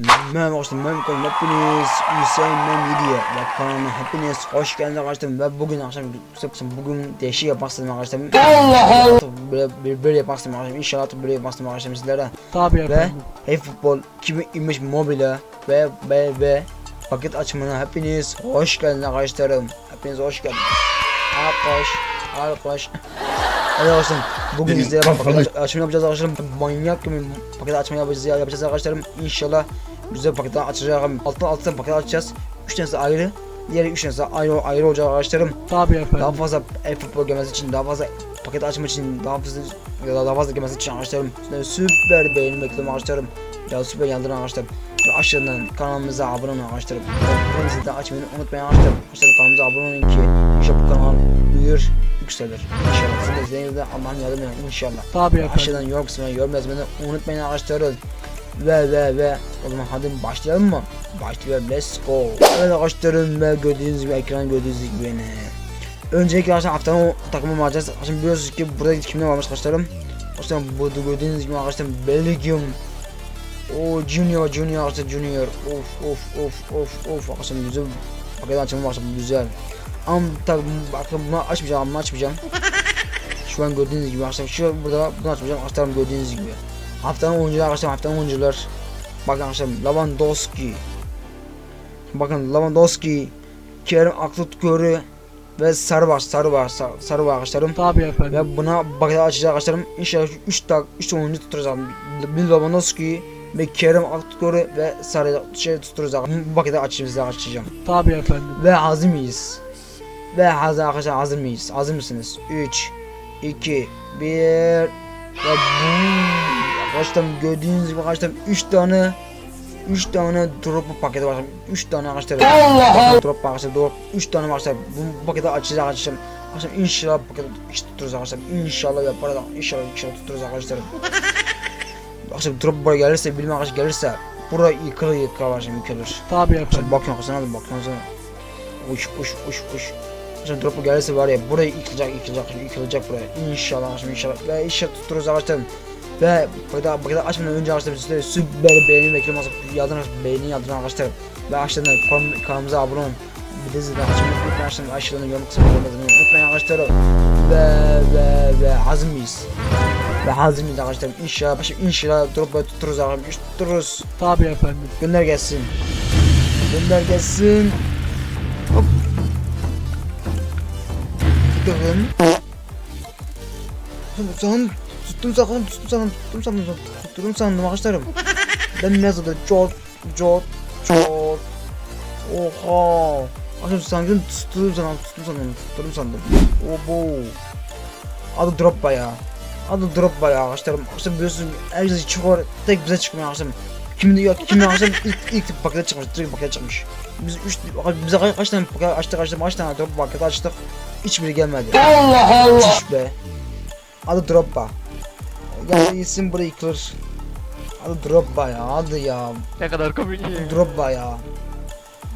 Merhaba arkadaşlar ben Hüseyin hepiniz Hüseyin ben Yediye ve kanalıma hepiniz hoş geldiniz arkadaşlar. Ve bugün akşam kısa kısa bugün değişik yapmak istedim arkadaşlar. Allah Allah. Böyle, böyle, böyle yapmak istedim arkadaşlar. İnşallah böyle yapmak istedim arkadaşlar sizlere. Tabii ve. Hey Futbol 2025 mobile ve ve ve paket açımına hepiniz hoş geldiniz arkadaşlarım. Hepiniz hoş geldiniz. Alkış Alkış Hadi olsun bugün sizlere paket açımını yapacağız arkadaşlarım. Manyak gibi paket açma yapacağız, yapacağız arkadaşlarım. İnşallah güzel paketler açacağım alttan alttan paket açacağız. 3 tanesi ayrı diğeri 3 tanesi ayrı ayrı olacak arkadaşlarım. Tabii daha efendim. fazla e-futbol gelmesi için daha fazla paket açmak için daha fazla daha, daha fazla gelmesi için arkadaşlarım. Sizden süper beğeni bekliyorum arkadaşlarım. Ya süper yandırın arkadaşlar ve aşağıdan kanalımıza abone olun arkadaşlarım. Ve de açmayı unutmayın arkadaşlar aşağıdan kanalımıza abone olun ki inşallah bu kanal büyür yükselir. İnşallah sizin de izleyinizde Allah'ın yardımıyla inşallah. Tabii efendim. aşağıdan yorum kısmına yorum yazmayı unutmayın arkadaşlarım ve ve ve o zaman hadi başlayalım mı? Başlayalım let's go. Evet arkadaşlarım ve gördüğünüz gibi ekran gördüğünüz gibi beni. Öncelikle arkadaşlar haftanın o takımı alacağız. Şimdi biliyorsunuz ki burada kimler varmış arkadaşlarım. Arkadaşlar burada gördüğünüz gibi arkadaşlar Belgium. O Junior Junior arkadaşlar Junior. Of of of of of arkadaşlar güzel. Paket açımı var güzel. Ama tabi bakın bunu açmayacağım bunu açmayacağım. Şu an gördüğünüz gibi arkadaşlar şu burada bunu açmayacağım arkadaşlar gördüğünüz gibi. Haftanın oyuncuları arkadaşlar haftanın oyuncular. Bakın arkadaşlar Lewandowski. Bakın Lewandowski, Kerem Aktürkoğlu ve Sarıbaş, Sarıbaş, Sar- Sarıbaş arkadaşlarım. Tabii efendim. Ve buna bakacağız açacağız arkadaşlarım. İnşallah 3 tak 3 oyuncu tutturacağız. Bir Lewandowski ve Kerem Aktürkoğlu ve Sarı şey paketi açacağım size açacağım. Tabii efendim. Ve hazır mıyız? Ve hazır arkadaşlar hazır mıyız? Hazır mısınız? 3 2 1 ve boom. Arkadaşlar gördüğünüz gibi arkadaşlar 3 tane 3 tane drop paketi var. 3 tane arkadaşlar. Allah Allah. Drop arkadaşlar drop 3 tane arkadaşlar. Bu paketi açacağız arkadaşlar. Arkadaşlar inşallah paketi iş tuttururuz arkadaşlar. İnşallah yaparız. İnşallah inşallah tuttururuz arkadaşlar. Arkadaşlar drop buraya gelirse bilmem arkadaşlar gelirse buraya yıkılır yıkılır arkadaşlar yıkılır. Tabii efendim. bakın arkasına hadi bakın arkasına. Uş uş uş uş. Şimdi drop'u gelirse var ya buraya yıkılacak yıkılacak yıkılacak buraya. İnşallah arkadaşlar inşallah. Ve inşallah tuttururuz arkadaşlar. Ve burada burada açmadan önce arkadaşlar sizlere süper beğeni bekliyorum arkadaşlar. Yadırın beğeni yadırın arkadaşlar. Ve aşağıdan kanal- kanalımıza abone olun. Bir de zilden açmayı unutmayın arkadaşlar. Aşağıdan yorum kısmına yorum yazmayı unutmayın arkadaşlar. Ve ve ve hazır mıyız? Ve hazır mıyız arkadaşlar? İnşallah başım inşallah drop'u tuttururuz arkadaşlar. Tuttururuz. Tabii efendim. Gönder gelsin. Gönder gelsin. Hop. Tuttum. Tuttum tuttum sandım, tuttum sandım, tuttum sandım, tuttum sandım arkadaşlarım. Ben ne zaten çok, çok, çok. Oha. Arkadaşlar sandım tuttum sandım, tuttum sandım, tuttum sandım. Obo. Adı Droppa ya. Adı Droppa ya arkadaşlarım. Arkadaşlar biliyorsunuz herkes çıkıyor, tek bize çıkmıyor arkadaşlarım. Kimin yok kimin arkadaşlar ilk ilk pakete çıkmış, direkt pakete çıkmış. Biz üç bize kaç, kaç tane paket açtık açtık kaç tane drop paket açtık. Hiçbiri gelmedi. Allah Allah. Çüş be. Adı Droppa. Ya isim yıkılır. Adı Droppa ya adı ya. Ne kadar komik. Droppa ya.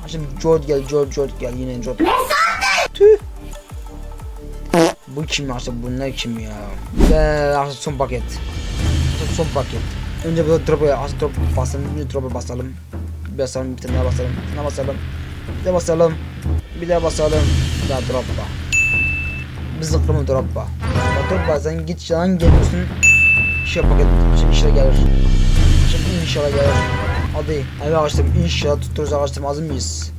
Şimdi Jord gel Jord Jord gel yine Jord. Tüh. Bu kim aslında bunlar kim ya? Ve aslında son paket. Aslında son paket. Önce bu drop'a aslında drop basalım. Bir drop'a basalım. Bir basalım bir tane daha basalım. Bir tane basalım. Bir de basalım. Bir de basalım. Bir daha drop'a. Biz zıkkımı drop'a. Ya drop'a sen git yan geliyorsun. Şey paket şimdi işe gelir. Şimdi inşallah gelir. Hadi evet arkadaşlar inşallah tutturuz arkadaşlar hazır mıyız?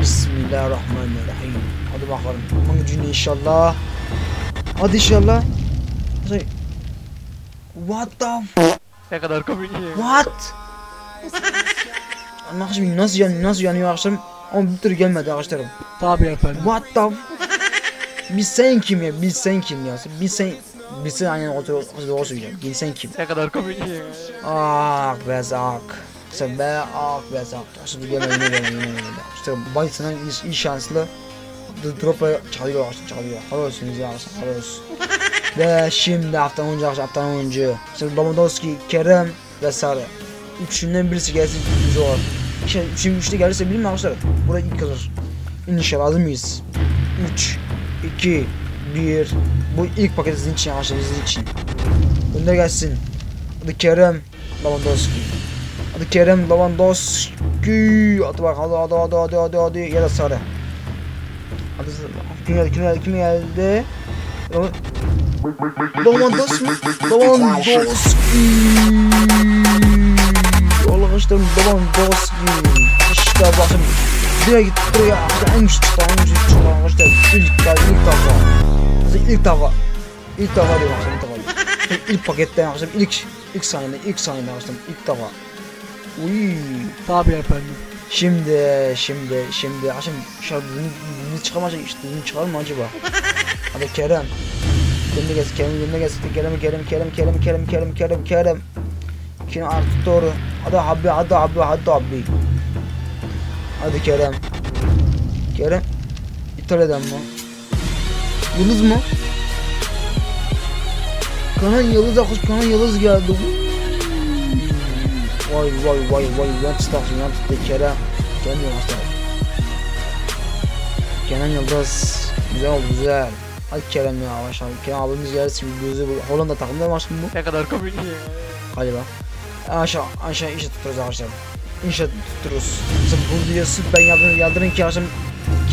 Bismillahirrahmanirrahim. Hadi bakalım. Aman gücünü inşallah. Hadi inşallah. Şey. What the f- Ne kadar komik. what? Arkadaşım nasıl yan nasıl yanıyor arkadaşlarım? Ama bir türlü gelmedi arkadaşlarım. Tabii efendim. What the f- Bilsen kim ya? Bilsen kim ya? Bilsen Bilsen aynen o doğru söyleyeceğim. Bilsen kim? Ne kadar komik. Ah be zak. İşte be ah be zak. İşte bu yine gelme yine gelme. İşte Bison'ın iyi, iyi şanslı. Drop'a çalıyor çalıyor. Helal olsun ya olsun. ve şimdi haftanın oyuncu haftanın oyuncu. İşte Lewandowski, Kerem ve Sarı. Üçünden birisi gelsin güzel olur. İşte şimdi üçlü gelirse bilmiyorum arkadaşlar. Burayı ilk kazır. İnşallah hazır mıyız? 3, 2, 1. Bu ilk paket sizin için arkadaşlar sizin için. Gönder gelsin. Hadi Kerem Lewandowski. Hadi Kerem Lewandowski. Hadi bak hadi hadi hadi hadi hadi hadi ya da sarı. Hadi kim geldi kim geldi kim geldi? Lewandowski. Lewandowski. İşte Lewandowski. İşte bakın. Direkt buraya güçlü çıktı en güçlü çıktı. İşte ilk, ilk hayatımızda ilk defa ilk defa diyorum akşam ilk defa. ilk paketten akşam ilk ilk saniyede ilk saniyede akşam ilk defa. Uy. Tabi efendim. Şimdi şimdi şimdi akşam şarkı bunu çıkamayacak işte bunu çıkar mı acaba? Hadi Kerem. Kendine gelsin, Kerem kendine gelsin. Kerem, Kerem, Kerem, Kerem, Kerem, Kerem, Kerem, Kerem. Kim artık doğru. Hadi abi, hadi abi, hadi abi. Hadi Kerem. Kerem. İtalya'dan mı? Yıldız mı? Kanan Yıldız akış Kanan Yıldız geldi. Vay vay vay vay Juventus takım Juventus'ta Kerem. Kerem Juventus'ta. Kenan Yıldız. Güzel oldu güzel. Hadi Kerem ya başlayalım. Kerem abimiz gelsin gözü bu. Hollanda takımda mı aşkım bu? Ne kadar komik ya. Galiba. Aşağı aşağı işe tuturuz arkadaşlar. İnşa tuturuz. Mesela bu videoyu süper yadırın, yadırın ki akşam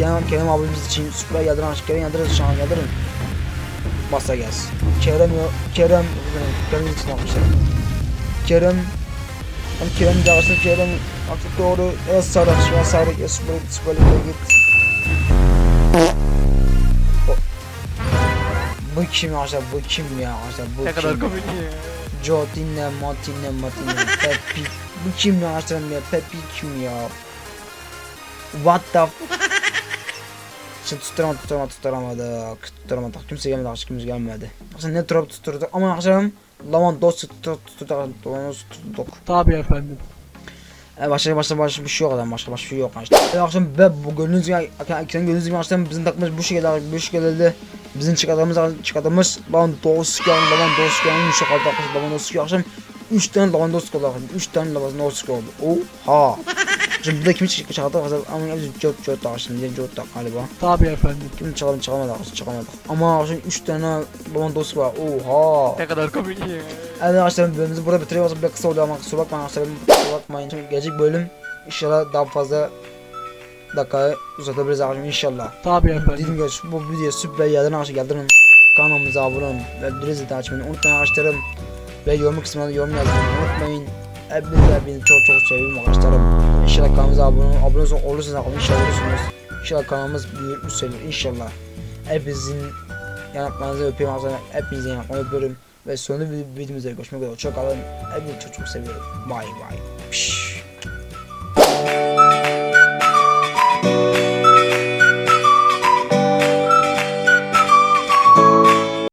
Kerem, Kerem abimiz için süper yadırın akşam Kerem yadırın şu an yadırın. Basa gelsin. Kerem Kerem Kerem için yapmışlar. Kerem Hani Kerem arkadaşlar Kerem artık doğru evet sarı şu an sarı ya süper süper git. Bu kim arkadaşlar bu kim ya arkadaşlar bu Ne kim? kadar komik ya. Jotine, Matine, Matine, Pepi. Bu kim ya aslanım ya? Pepi kim ya? What the Şimdi tutturamadık, tutturamadık, tutturamadık, tutturamadık. Kimse gelmedi, aşkım kimse gelmedi. Aslında ne drop tutturduk ama akşam Lewandowski tutturduk, tutturduk, tutturduk. Tabii efendim. E başka başka başka bir şey yok adam başka başka bir şey yok işte. E akşam be bu gördüğünüz gibi akşam gördüğünüz gibi akşam bizim takımımız bu şekilde bu şekilde bizim çıkardığımız çıkardığımız Lewandowski Lewandowski yumuşak aldı arkadaşlar Lewandowski akşam 3 tane Lewandowski oldu arkadaşlar 3 tane Lewandowski oldu. Oha. Şimdi burada kimi çık- çıkardı arkadaşlar ama hepsi Jot Jot arkadaşlar diye Jot da galiba. Tabii efendim. Kim çıkamadı arkadaşlar çıkamadı. Ama akşam 3 tane Lewandowski var. Oha. Ne kadar komik ya. Evet arkadaşlar bölümümüzü burada bitiriyoruz. Bir kısa oldu ama kusura bakmayın arkadaşlar. Kusura bakmayın. Şimdi gelecek bölüm inşallah daha fazla dakika uzatabiliriz arkadaşlar inşallah. Dediğim efendim. gibi şu- bu video süper yerden arkadaşlar geldirin. Kanalımıza abone olun ve bildirim zilini açmayı unutmayın arkadaşlarım. Ve yorum kısmına yorum yazmayı unutmayın. Hepinizi hepinizi çok çok seviyorum arkadaşlarım. İnşallah kanalımıza abone, abone olursanız, olursanız inşallah olursunuz. İnşallah kanalımız büyür, yükselir inşallah. Hepinizin yanaklarınızı arkadaşlar. Hepinizin yanaklarını öpüyorum. Ve sonunda videomuzda görüşmek üzere. Hoşçakalın. Hepinizi çok çok seviyorum. Bye bye. Pişt.